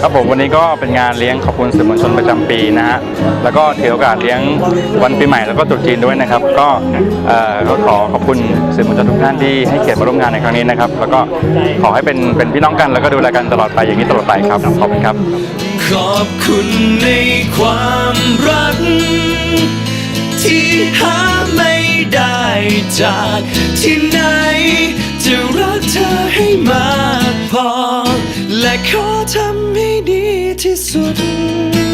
ครับผมวันนี้ก็เป็นงานเลี้ยงขอบคุณสื่อมวลชนประจำปีนะฮะแล้วก็ถือโอกาสเลี้ยงวันปีใหม่แล้วก็ตรุษจีนด้วยนะครับ ก็ก็ขอขอบคุณสื่อมวลชนทุกท่านที่ให้เกียรติมาร่วมงานในครั้งนี้นะครับ แล้วก็ขอให้เป็นเป็นพี่น้องกันแล้วก็ดูแลกันตลอดไปอย่างนี้ตลอดไปครับขอบคุณครับ ขอบคุณในความรัก ที่หาไม่ได้จากที่ไหนจะรักเธอให้มา กพ